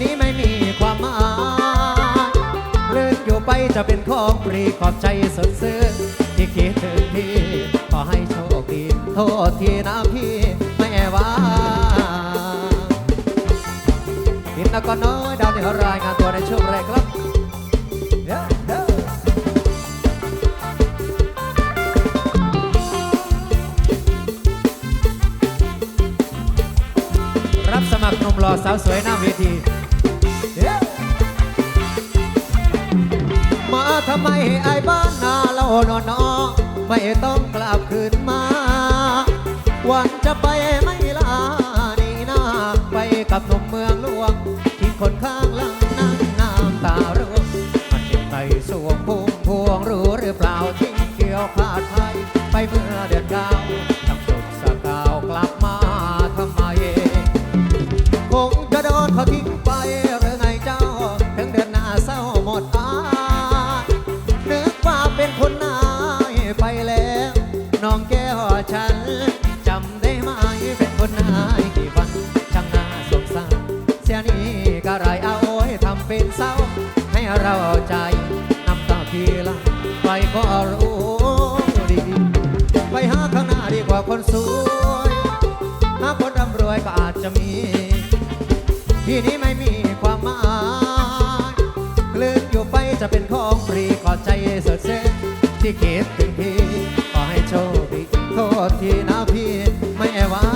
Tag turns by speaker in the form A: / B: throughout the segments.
A: นี้ไม่มีความหมายลื่อยู่ไปจะเป็นของปรีขอบใจสดซื่อที่คิดถึงพี่ขอให้โชคดีโทษทีนะพี่ไม่ว่าทินนกรน้อยดาวที่รายงานตัวในช่วงแรกครับรับสมัครหนุ่มหล่อสาวสวยหน้าเวทีำไมไอ้บ้านนาเรานอนอไม่ต้องกลับคืนมา วันจะไปไม่ลานี่นาไปกับหนุ่มเมืองหลวงทิ้งคนข้างหลัง จะมี ที่นี้ไม่มีความหมายคลื่นอยู่ไปจะเป็นของฟรีขอใจสดเส้นที่คิดถึงพี่ขอให้โชคดีโทษทีนะพี่ไม่ว่า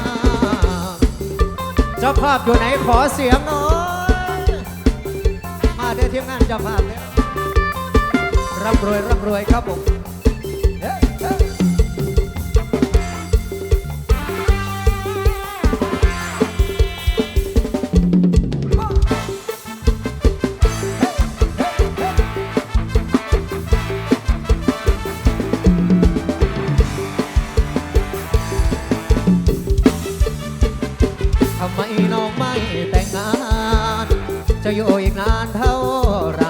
A: เจ้าภาพอยู่ไหนขอเสียงหน่อยมาเดี๋ยวทีมงานเจ้าภาพเนี่ยร่ำรวยร่ำรวยครับผม จะอยู่อีกนานเท่าไร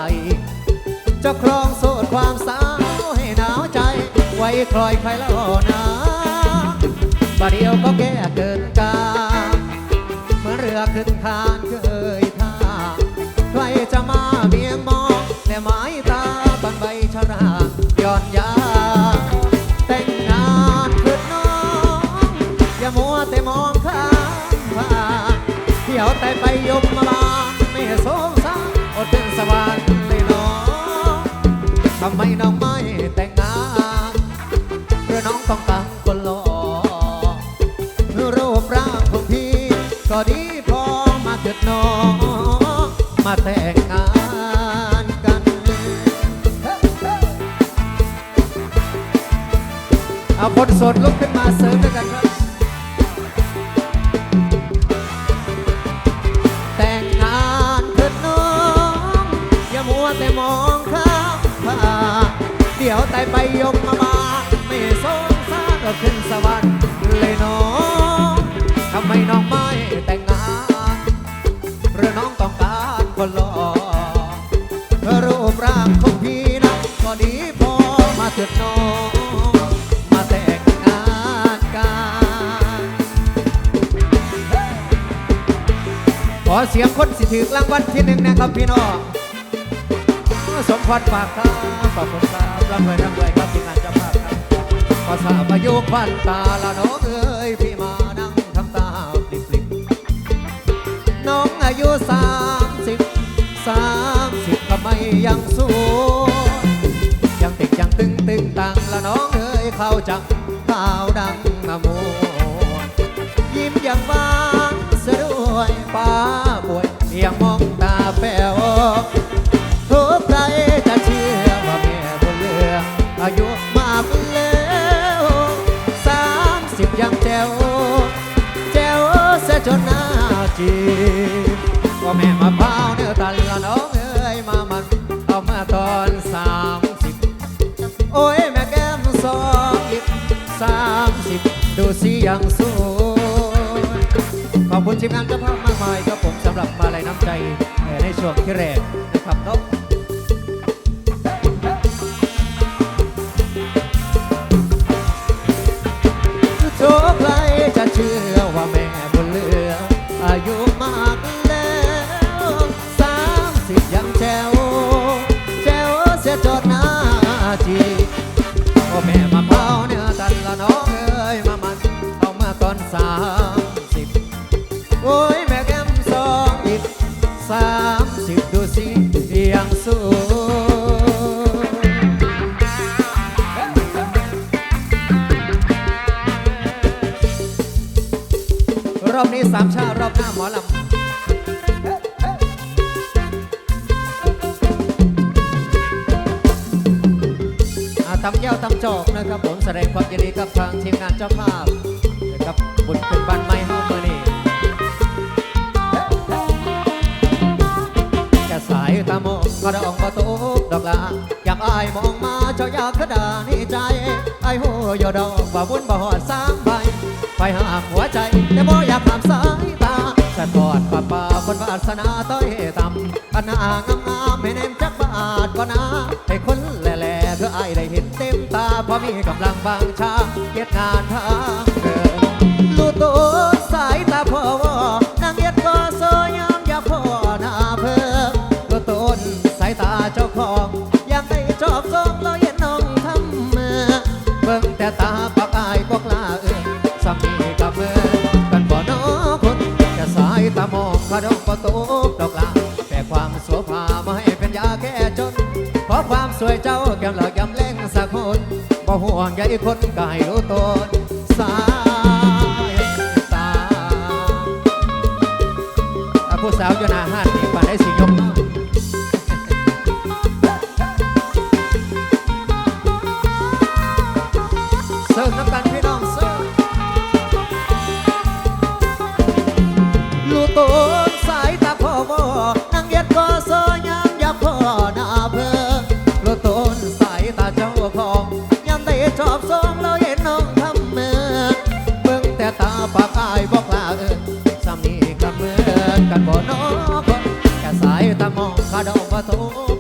A: จะครองโสดความสาวให้หนาวใจ ไว้คลอยใครแล้วนะประเดียวก็แก่เกินกาเมื่อเรือขึ้นคางำไมน้องไม่แต่งงานหรือน้องต้องการคนหล่อรูปร่างของพี่ ก็ดีพอมาเถิดน้อง มาแต่งงานกัน เอาคนสดลุกขึ้นมาเสริมด้วยกันครับแต่งงานเถิดน้อง อย่ามัวแต่มอง แต่ไปยมมาบาไม่สงสารก็ขึ้นสวรรค์เลยน้องทำไมน้องไม่แต่งงานหรือน้องต้องการคนหล่อรูปร่างของพี่นะก็ดีพอมาเถิดน้องมาแต่งงานกันขอเสียงคนสิถือรางวัลที่หนึ่งนะครับพี่น้องสมพรฝากครับขอบคุณครับ ร่ำรวยร่ำรวยครับทีมงานเจ้าภาพครับขอสาบอายุพันตาละน้องเอ้ยพี่มานั่งทำตาปลิบปลิบน้องอายุสามสิบสามสิบทำไมยังสวยยังติดยังตึงตึงตังละน้องเอ้ยเข้าจังข่าวดังนะโมยิ้มยังบางเสวยป้าป่วยยังมองตาแป๋ว จีว่าแม่มาเฝ้าเนื้อตันละน้องเอ้ยมามันเอามาตอนสามสิบโอ้ยแม่แก้มสองสิบสามสิบดูสิยังสวยขอบคุณทีมงานเจ้าภาพมากมายครับผมสำหรับมาลัยน้ำใจในช่วงที่แรกนะครับนก จีโอแม่มาเผาเนื้อตันละน้องเอ้ยมามันเอามาก่อนสามสิบโอ้ยแม่แก้มสองอีกสามสิบดูสิยังสู้รอบนี้สามชาติรอบหน้าหมอลำ ตำแก้วตำจอกนะครับ ผมแสดงความยินดีกับทางทีมงานเจ้าภาพนะครับบุญเป็นบันไม้ห้องมือนี่จะสายตามองก็ดองประตูดอกลาอยากอายมองมาเจ้าอยากกระดานี่ใจไอ้หัวยอดอกว่าบุญบ่หอดสามใบไปหาหัวใจ แต่บ่อยากหามสายตาสะทอดป่าป่าคนวาสนาต้อยต่ำอันหน้างามงามให้เนมจักบาทก็นาให้คน ได้เห็นเต็มตาเพราะมีกำลังบางชาเกียรติงานทางเดินลูตัวสายตาพ่อวอนางเย็ดก็โซยามอยากพ่อหน้าเพิ่มลูต้นสายตาเจ้าของอยากได้จอบทรงเราเห็นน้องทำเมื่อเบิ่งแต่ตาปากอายปกลาเออสามีกับเมื่อกันบ่นอคนจะสายตามองขดองประตูดอกลาแต่ความโสภามาให้เป็นยาแก้จนขอความสวยเจ้า บ่ห่วงใยคนกายรู้ตนสายตาผู้สาวอยู่หน้าห้านนี่ปานได้สิยก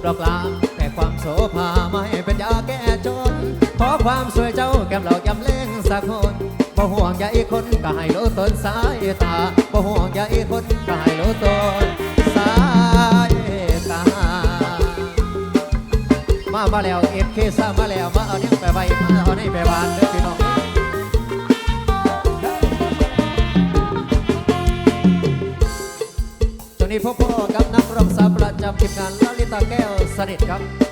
A: ตูดอกลาแต่ความโสภาไม่เป็นยาแก้จน ขอความสวยเจ้าแก้มเหล่ายำเล่งสักคนบ่ห่วงใยคนก็ให้รู้ตนสายตาบ่ห่วงใยคนก็ให้รู้ตนสายตา มามาแล้วเอฟเคซ่ามาแล้วมาเอาเนี่ยไปไว้มาเอาเนี่ยไปวานเด้อพี่น้อง ช่วงนี้พ่อๆกับนักร้องสาวประจำทีมงานลลิตาแก้วสนิทครับ